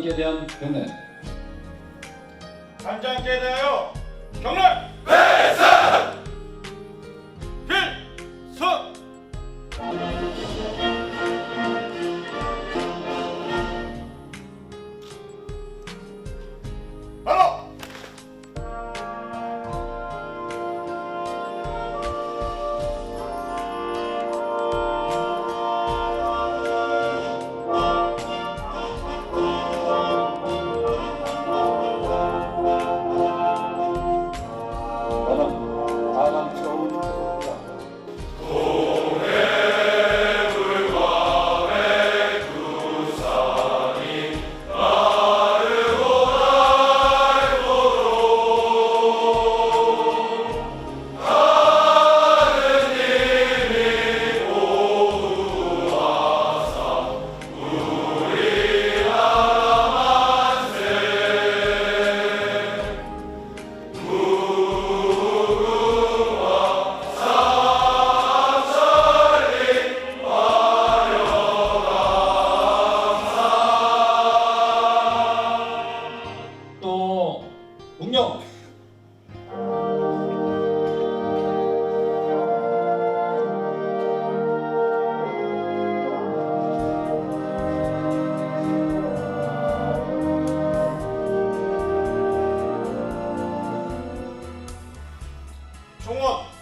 관장직에 대한 변해. 관장직에 대하여 경례! 네, 회사!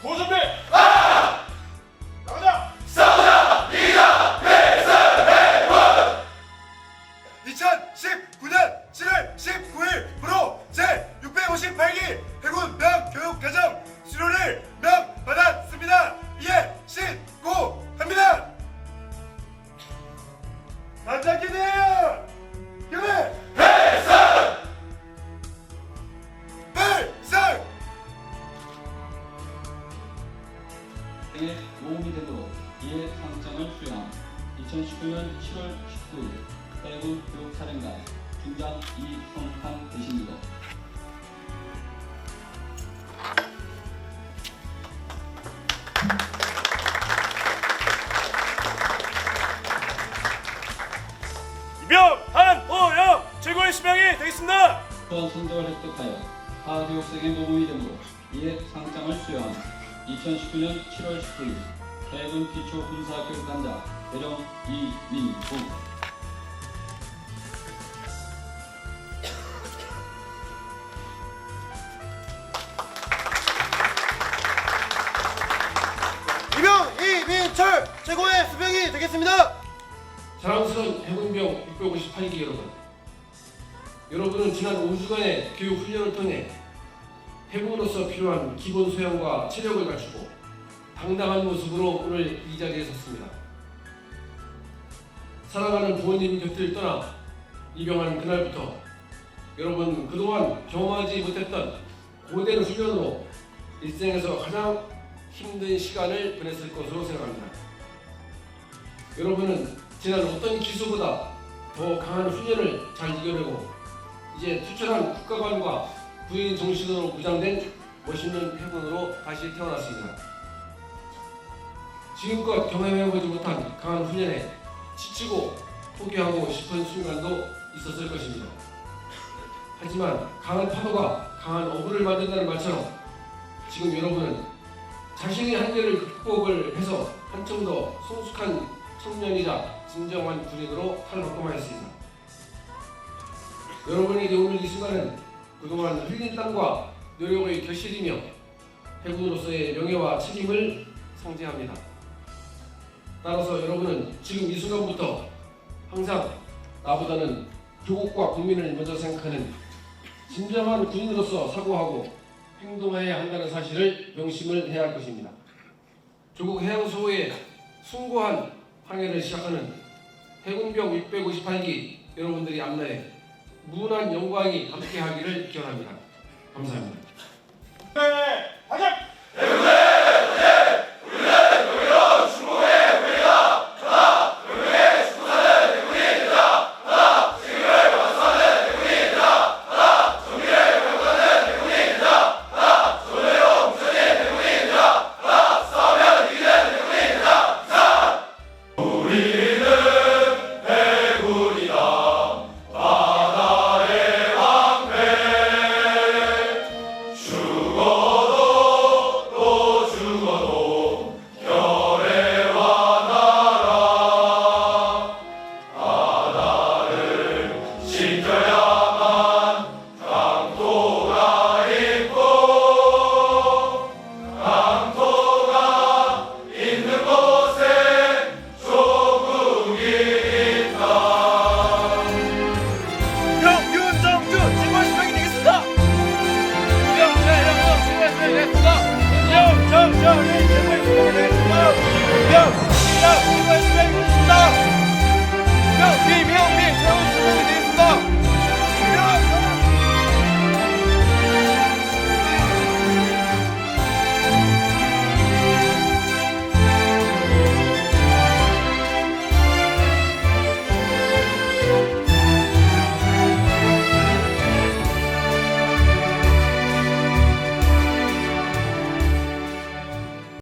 구준비! 나 해군 교육사령관 중장 이성환 대신이고 이병한 호영 최고의 수명이 되겠습니다! 또한 성적을 획득하여 하교육생의 모범이 되므로 이에 상장을 수여한 2019년 7월 19일 해군 기초 군사교육단장 대령 이민구 수병이 되겠습니다. 사랑스러운 해군병 658기 여러분 여러분은 지난 5주간의 교육 훈련을 통해 해군으로서 필요한 기본 소양과 체력을 갖추고 당당한 모습으로 오늘 이 자리에 섰습니다. 사랑하는 부모님 곁을 떠나 입영한 그날부터 여러분 그동안 경험하지 못했던 고된 훈련으로 일생에서 가장 힘든 시간을 보냈을 것으로 생각합니다. 여러분은 지난 어떤 기수보다 더 강한 훈련을 잘 이겨내고 이제 투철한 국가관과 부인 정신으로 무장된 멋있는 해군으로 다시 태어났습니다. 지금껏 경험해보지 못한 강한 훈련에 지치고 포기하고 싶은 순간도 있었을 것입니다. 하지만 강한 파도가 강한 어부를 만든다는 말처럼 지금 여러분은 자신의 한계를 극복을 해서 한층 더 성숙한 청년이자 진정한 군인으로 탈바꿈하였습니다. 여러분에게 오늘 이 순간은 그동안 흘린 땀과 노력의 결실이며 해군으로서의 명예와 책임을 상징합니다. 따라서 여러분은 지금 이 순간부터 항상 나보다는 조국과 국민을 먼저 생각하는 진정한 군인으로서 사고하고 행동해야 한다는 사실을 명심을 해야 할 것입니다. 조국 해양수호의 숭고한 항해를 시작하는 해군병 658기 여러분들이 앞날에 무난 영광이 함께하기를 기원합니다. 감사합니다. 네, 가자! 네, 네.